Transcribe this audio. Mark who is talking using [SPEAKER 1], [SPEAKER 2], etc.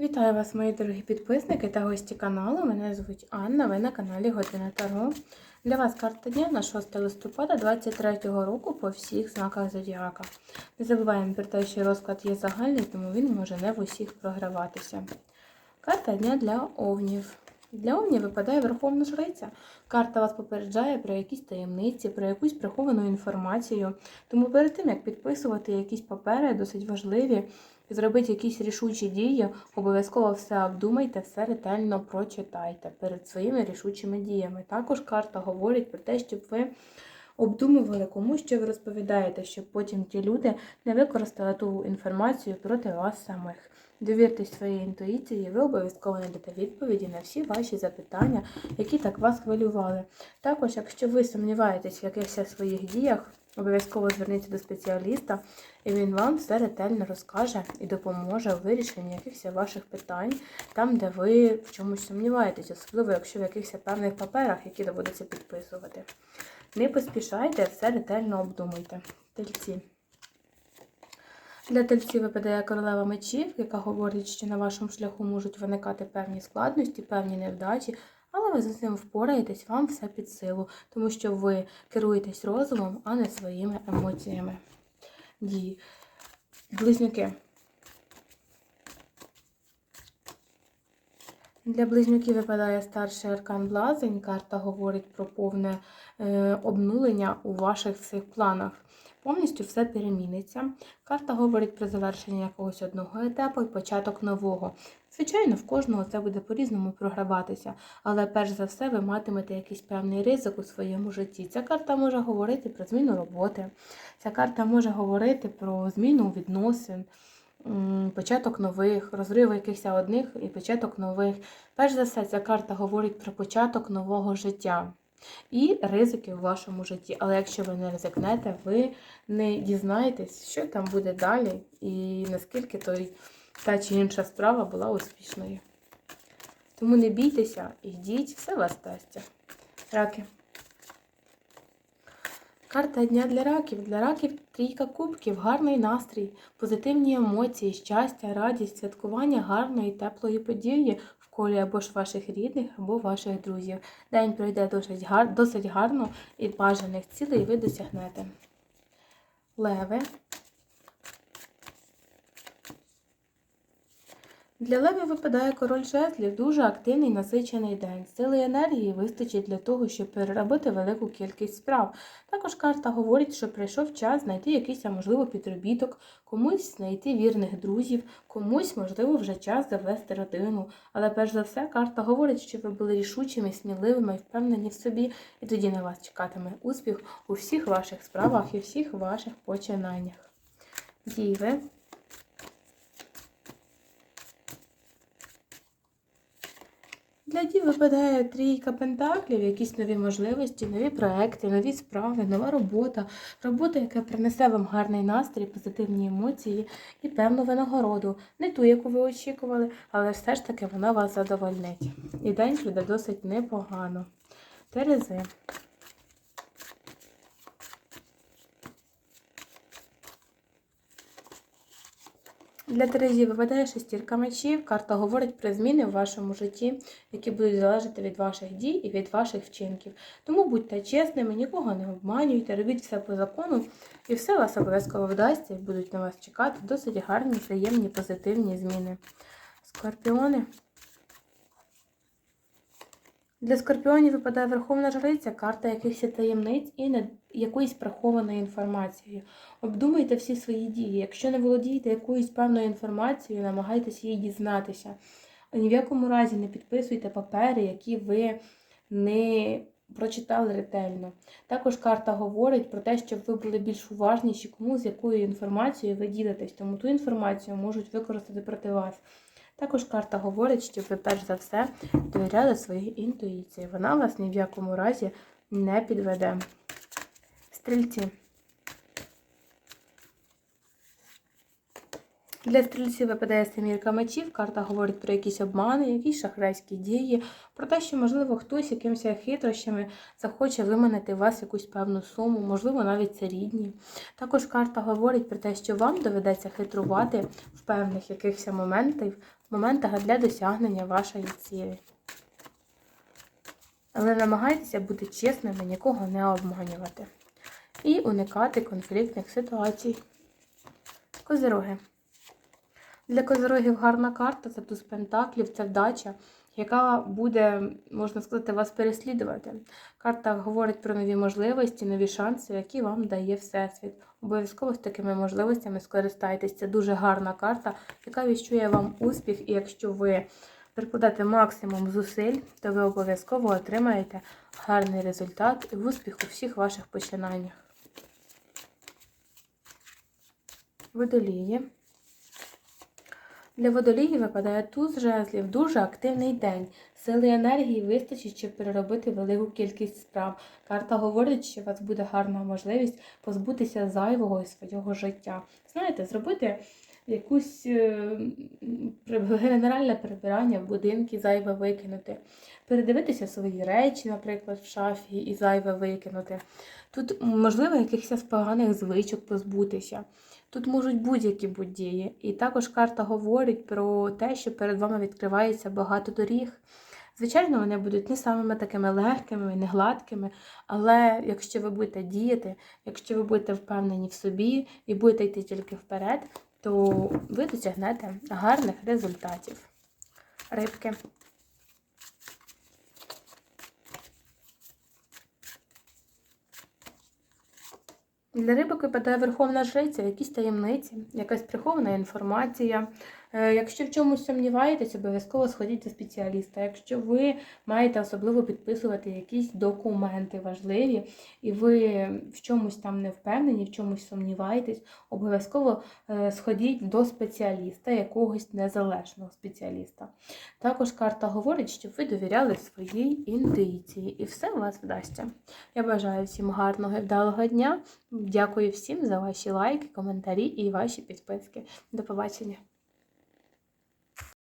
[SPEAKER 1] Вітаю вас, мої дорогі підписники та гості каналу. Мене звуть Анна, ви на каналі Година Таро. Для вас карта дня на 6 листопада 2023 року по всіх знаках Зодіака. Не забуваємо про те, що розклад є загальний, тому він може не в усіх програватися. Карта дня для овнів. Для овнів випадає Верховна Жриця. Карта вас попереджає про якісь таємниці, про якусь приховану інформацію. Тому перед тим, як підписувати якісь папери, досить важливі, зробити якісь рішучі дії, обов'язково все обдумайте, все ретельно прочитайте перед своїми рішучими діями. Також карта говорить про те, щоб ви обдумували, кому що ви розповідаєте, щоб потім ті люди не використали ту інформацію проти вас самих. Довіртесь своїй інтуїції, ви обов'язково знайдете відповіді на всі ваші запитання, які так вас хвилювали. Також, якщо ви сумніваєтесь в якихось своїх діях, обов'язково зверніться до спеціаліста, і він вам все ретельно розкаже і допоможе у вирішенні якихось ваших питань, там, де ви в чомусь сумніваєтесь, особливо якщо в якихось певних паперах, які доводиться підписувати. Не поспішайте, все ретельно обдумуйте. Тельці. Для тельців випадає королева мечів, яка говорить, що на вашому шляху можуть виникати певні складності, певні невдачі, але ви за цим впораєтесь, вам все під силу, тому що ви керуєтесь розумом, а не своїми емоціями. Дії. Близнюки. Для близнюків випадає старший аркан Блазень. Карта говорить про повне е, обнулення у ваших цих планах. Повністю все переміниться. Карта говорить про завершення якогось одного етапу і початок нового. Звичайно, в кожного це буде по-різному програватися, але перш за все ви матимете якийсь певний ризик у своєму житті. Ця карта може говорити про зміну роботи, ця карта може говорити про зміну відносин, початок нових, розрив якихось одних і початок нових. Перш за все, ця карта говорить про початок нового життя. І ризики в вашому житті. Але якщо ви не ризикнете, ви не дізнаєтесь, що там буде далі, і наскільки той, та чи інша справа була успішною. Тому не бійтеся, йдіть, все вас стасться. Раки. Карта дня для раків. Для раків трійка кубків, гарний настрій, позитивні емоції, щастя, радість, святкування гарної, теплої події в колі або ж ваших рідних, або ваших друзів. День пройде досить, гар... досить гарно і бажаних цілей ви досягнете. Леви. Для левів випадає король жезлів, дуже активний насичений день. Сили енергії вистачить для того, щоб переробити велику кількість справ. Також карта говорить, що прийшов час знайти якийсь, можливо, підробіток, комусь знайти вірних друзів, комусь, можливо, вже час завести родину. Але перш за все, карта говорить, що ви були рішучими, сміливими і впевнені в собі, і тоді на вас чекатиме успіх у всіх ваших справах і всіх ваших починаннях. Діви. Для дів випадає трійка пентаклів, якісь нові можливості, нові проекти, нові справи, нова робота, робота, яка принесе вам гарний настрій, позитивні емоції і певну винагороду. Не ту, яку ви очікували, але все ж таки вона вас задовольнить. І день пройде досить непогано. Терези. Для Терезі випадає шестірка мечів. Карта говорить про зміни в вашому житті, які будуть залежати від ваших дій і від ваших вчинків. Тому будьте чесними, нікого не обманюйте, робіть все по закону, і все вас обов'язково вдасться, і будуть на вас чекати досить гарні, приємні, позитивні зміни. Скорпіони. Для скорпіонів випадає Верховна Жриця, карта якихось таємниць і не якоїсь прихованої інформації. Обдумайте всі свої дії. Якщо не володієте якоюсь певною інформацією, намагайтеся її дізнатися. Ні в якому разі не підписуйте папери, які ви не прочитали ретельно. Також карта говорить про те, щоб ви були більш уважніші, кому з якою інформацією ви ділитесь, тому ту інформацію можуть використати проти вас. Також карта говорить, що ви перш за все довіряли своїй інтуїції. Вона вас ні в якому разі не підведе. Стрільці. Для стрільців випадає семірка мечів. Карта говорить про якісь обмани, якісь шахрайські дії, про те, що, можливо, хтось якимось хитрощами захоче виманити у вас якусь певну суму, можливо, навіть це рідні. Також карта говорить про те, що вам доведеться хитрувати в певних якихось моментах, моментах для досягнення вашої цілі. Але намагайтеся бути чесними, нікого не обманювати. І уникати конфліктних ситуацій. Козироги. Для козирогів гарна карта це туз пентаклів, це вдача, яка буде, можна сказати, вас переслідувати. Карта говорить про нові можливості, нові шанси, які вам дає Всесвіт. Обов'язково з такими можливостями скористайтесь. Це дуже гарна карта, яка віщує вам успіх, і якщо ви прикладете максимум зусиль, то ви обов'язково отримаєте гарний результат і успіх у всіх ваших починаннях. Водолії. Для водолії випадає туз жезлів, дуже активний день. Сили енергії вистачить, щоб переробити велику кількість справ. Карта говорить, що у вас буде гарна можливість позбутися зайвого із свого життя. Знаєте, зробити якусь е, генеральне прибирання в будинки, зайве викинути, передивитися свої речі, наприклад, в шафі і зайве викинути. Тут, можливо, якихось поганих звичок позбутися. Тут можуть будь-які події. І також карта говорить про те, що перед вами відкривається багато доріг. Звичайно, вони будуть не самими такими легкими, не гладкими, але якщо ви будете діяти, якщо ви будете впевнені в собі і будете йти тільки вперед, то ви досягнете гарних результатів. Рибки. Для рибок випадає верховна жриця, якісь таємниці, якась прихована інформація. Е, Якщо в чомусь сумніваєтесь, обов'язково сходіть до спеціаліста. Якщо ви маєте особливо підписувати якісь документи важливі, і ви в чомусь там не впевнені, в чомусь сумніваєтесь, обов'язково е, сходіть до спеціаліста, якогось незалежного спеціаліста. Також карта говорить, щоб ви довіряли своїй інтуїції, і все у вас вдасться. Я бажаю всім гарного і вдалого дня. Дякую всім за ваші лайки, коментарі і ваші підписки. До побачення!